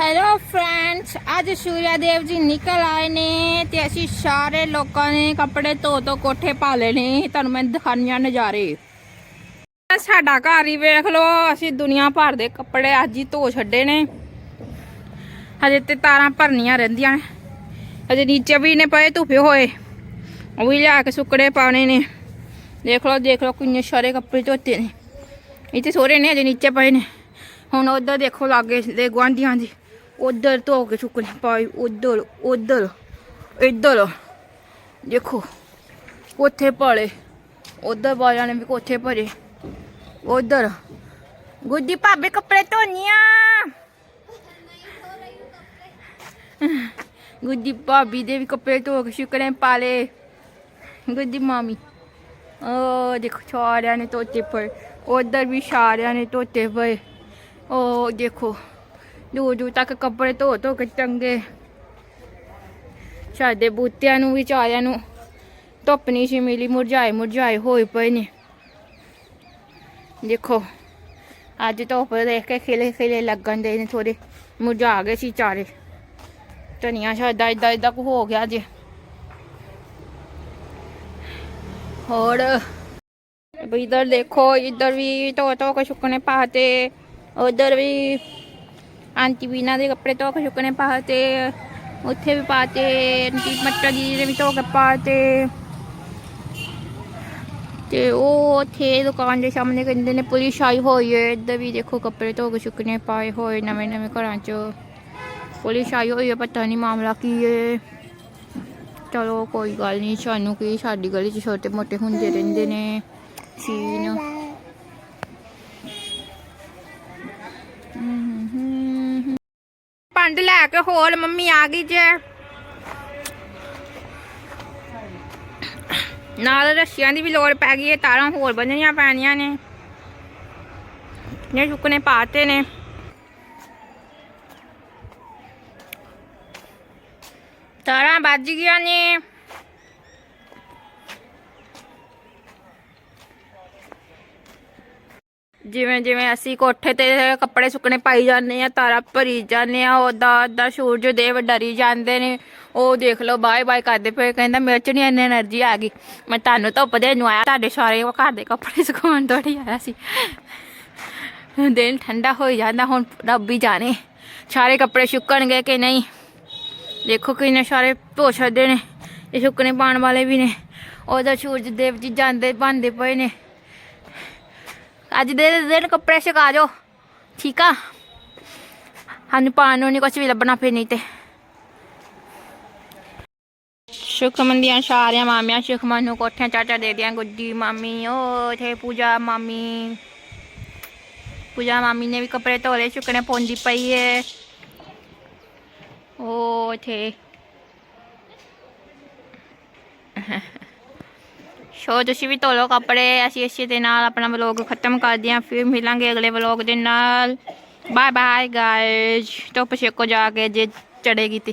Hello friends ਅੱਜ ਸੂਰਿਆ ਦੇਵ ਜੀ ਨਿਕਲ ਆਏ ਨੇ ਤੇ ਅਸੀਂ ਸਾਰੇ ਲੋਕਾਂ ਨੇ ਕੱਪੜੇ ਧੋ ਧੋ ਕੋਠੇ ਪਾ ਲਏ ਨੇ। ਤੁਹਾਨੂੰ ਮੈਂ ਦਿਖਾਣੀਆਂ ਨਜ਼ਾਰੇ। ਸਾਡਾ ਘਰ ਹੀ ਵੇਖ ਲਓ, ਅਸੀਂ ਦੁਨੀਆ ਭਰ ਦੇ ਕੱਪੜੇ ਅੱਜ ਹੀ ਧੋ ਛੱਡੇ ਨੇ। ਹਜੇ ਤੇ ਤਾਰਾਂ ਭਰਨੀਆਂ ਰਹਿੰਦੀਆਂ ਨੇ। ਹਜੇ ਨੀਚੇ ਵੀ ਨੇ ਪਏ ਧੁੱਪੇ ਹੋਏ। ਉਹ ਵੀ ਲਿਆ ਕੇ ਸੁੱਕੜੇ ਪਾਉਣੇ ਨੇ। ਦੇਖ ਲਓ ਦੇਖ ਲਓ ਕਿੰਨੇ ਸਾਰੇ ਕੱਪੜੇ ਧੋਤੇ ਨੇ। ਇੱਥੇ ਸੋਰੇ ਨੇ, ਹਜੇ ਨੀਚੇ ਪਏ ਨੇ। ਹੁਣ ਉਧਰ ਦੇਖੋ ਲਾਗੇ ਦੇ ਗੁਆਂਢੀਆਂ ਦੀ। ਉਧਰ ਧੋ ਕੇ ਸੁੱਕਣੇ ਪਾਈ, ਉਧਰ ਉਧਰ, ਇੱਧਰ। ਦੇਖੋ, ਕੋਠੇ ਪਾਲੇ। ਉਧਰ ਵਾਲਿਆਂ ਨੇ ਵੀ ਕੋਠੇ ਭਰੇ। ਉਧਰ। ਗੁੱਡੀ ਭਾਬੀ ਕੱਪੜੇ ਧੋਨੀਆਂ ਗੁੱਡੀ ਭਾਬੀ ਦੇ ਵੀ ਕੱਪੜੇ ਧੋ ਕੇ ਸੁੱਕਣੇ ਪਾਲੇ। ਗੁੱਡੀ ਮਾਮੀ। ਓ, ਦੇਖੋ, ਸਾਰਿਆਂ ਨੇ ਧੋਤੇ ਪਏ। ਉਧਰ ਵੀ ਸਾਰਿਆਂ ਨੇ ਧੋਤੇ ਪਏ। ਓ, ਦੇਖੋ। ਦੂਰ ਦੂਰ ਤੱਕ ਕੱਪੜੇ ਧੋ ਧੋ ਕੇ ਟੰਗੇ ਸਾਡੇ ਬੂਟਿਆਂ ਨੂੰ ਵੀ, ਚਾਰਿਆਂ ਨੂੰ ਧੁੱਪ ਨਹੀਂ ਸੀ ਮਿਲੀ, ਮੁਰਝਾਏ ਮੁਰਝਾਏ ਹੋਏ ਪਏ ਨੇ। ਦੇਖੋ, ਅੱਜ ਧੁੱਪ ਦੇਖ ਕੇ ਖਿਲੇ ਖਿਲੇ ਲੱਗਣ ਦੇ ਨੇ ਥੋੜੇ ਮੁਰਝਾ ਗਏ ਸੀ ਚਾਰੇ। ਧਨੀਆ ਸਾਡਾ ਇਦਾਂ ਇਦਾਂ ਕੁ ਹੋ ਗਿਆ ਜੇ। ਹੋਰ, ਵੀ ਇਧਰ ਦੇਖੋ, ਇਧਰ ਵੀ ਧੋ ਧੋ ਕੇ ਸੁੱਕਣੇ ਪਾਤੇ ਉਧਰ ਵੀ ਆਂਟੀ ਬੀਨਾ ਦੇ ਕੱਪੜੇ ਧੋ ਕੇ ਸੁੱਕਣੇ ਪਾਤੇ ਉੱਥੇ ਵੀ ਪਾਤੇ ਆਂਟੀ ਮੱਟਾ ਜੀ ਦੇ ਵੀ ਧੋ ਕੇ ਪਾ ਤੇ। ਉਹ ਉੱਥੇ ਦੁਕਾਨ ਦੇ ਸਾਹਮਣੇ ਕਹਿੰਦੇ ਨੇ, ਪੁਲਿਸ ਆਈ ਹੋਈ ਹੈ ਇੱਧਰ ਵੀ ਦੇਖੋ ਕੱਪੜੇ ਧੋ ਕੇ ਸੁੱਕਣੇ ਪਾਏ ਹੋਏ ਨਵੇਂ ਨਵੇਂ ਘਰਾਂ 'ਚ। ਪੁਲਿਸ ਆਈ ਹੋਈ ਹੈ ਪਤਾ ਨਹੀਂ ਮਾਮਲਾ ਕੀ ਹੈ ਚਲੋ ਕੋਈ ਗੱਲ ਨਹੀਂ ਸਾਨੂੰ ਕੀ ਸਾਡੀ ਗਲੀ 'ਚ ਛੋਟੇ ਮੋਟੇ ਹੁੰਦੇ ਰਹਿੰਦੇ ਨੇ। ਸੀਨ। ਪੰਡ ਲੈ ਕੇ ਹੋਰ ਮੰਮੀ ਆ ਗਈ ਜੇ। ਨਾਲ ਰੱਸੀਆਂ ਦੀ ਵੀ ਲੋੜ ਪੈ ਗਈ ਹੈ ਤਾਰਾਂ ਹੋਰ ਬੰਨਣੀਆਂ ਪੈਣੀਆਂ ਨੇ। ਇਹ ਸੁੱਕਣੇ ਪਾਤੇ ਨੇ। ਤਾਰਾਂ ਵੱਜ ਗਈਆਂ ਨੇ। ਜਿਵੇਂ ਜਿਵੇਂ ਅਸੀਂ ਕੋਠੇ ਤੇ ਕੱਪੜੇ ਸੁੱਕਣੇ ਪਾਈ ਜਾਂਦੇ ਆ ਤਾਰਾ ਭਰੀ ਜਾਂਦੇ ਆ ਉਹਦਾ ਉਹਦਾ ਸੂਰਜ ਦੇਵ ਡਰੀ ਜਾਂਦੇ ਨੇ। ਉਹ ਦੇਖ ਲਓ, ਬਾਏ ਬਾਏ ਕਰਦੇ ਪਏ, ਕਹਿੰਦਾ ਮੇਰੇ ਚ ਨਹੀਂ ਇੰਨੀ એનર્ਜੀ ਆ ਗਈ। ਮੈਂ ਤੁਹਾਨੂੰ ਧੁੱਪ ਦੇ ਨੂੰ ਆਇਆ, ਤੁਹਾਡੇ ਸਾਰੇ ਉਹ ਘਰ ਦੇ ਕੱਪੜੇ ਸੁਕਾਉਣ ਥੋੜੀ ਆਇਆ ਸੀ। ਦਿਨ ਠੰਡਾ ਹੋਈ ਜਾਂਦਾ, ਹੁਣ ਰੱਬ ਹੀ ਜਾਣੇ ਸਾਰੇ ਕੱਪੜੇ ਸੁੱਕਣਗੇ ਕਿ ਨਹੀਂ। ਦੇਖੋ ਕਿੰਨੇ ਸਾਰੇ ਧੋ ਛੱਡੇ ਨੇ, ਇਹ ਸੁੱਕਣੇ ਪਾਣ ਵਾਲੇ ਵੀ ਨੇ। ਉਹਦਾ ਸੂਰਜ ਦੇਵ ਜੀ ਜਾਂਦੇ ਬੰਦੇ ਪਏ ਨੇ। ਅੱਜ ਦੇ ਦਿਨ ਕੱਪੜੇ ਸੁਕਾ ਜੋ ਠੀਕ ਆ? ਸਾਨੂੰ ਪਾਣ ਨੂੰ ਨਹੀਂ ਕੁਝ ਵੀ ਲੱਭਣਾ ਫਿਰ ਨਹੀਂ ਤੇ। ਸੁਖਮਨ ਦੀਆਂ ਸਾਰੀਆਂ ਮਾਮੀਆਂ, ਸੁਖਮਨ ਨੂੰ ਕੋਠਿਆਂ ਚਾਚਾ ਦੇ ਦਿਆਂ ਗੁੱਡੀ ਮਾਮੀ ਉਹ ਥੇ ਪੂਜਾ ਮਾਮੀ। ਪੂਜਾ ਮਾਮੀ ਨੇ ਵੀ ਕੱਪੜੇ ਧੋਲੇ, ਸੁੱਕਣੇ ਪੌਂਦੀ ਪਈ ਏ। ਉਹ ਥੇ ਸੋ ਤੁਸੀਂ ਵੀ ਧੋ ਲਓ ਕੱਪੜੇ, ਅਸੀਂ ਇਸੇ ਦੇ ਨਾਲ ਆਪਣਾ ਵਲੌਗ ਖਤਮ ਕਰਦੇ ਹਾਂ, ਫਿਰ ਮਿਲਾਂਗੇ ਅਗਲੇ ਵਲੌਗ ਦੇ ਨਾਲ। ਬਾਏ ਬਾਏ ਗਾਇਜ਼ ਧੁੱਪ ਛੇਕੋ ਜਾ ਕੇ ਜੇ ਚੜੇਗੀ ਤੇ।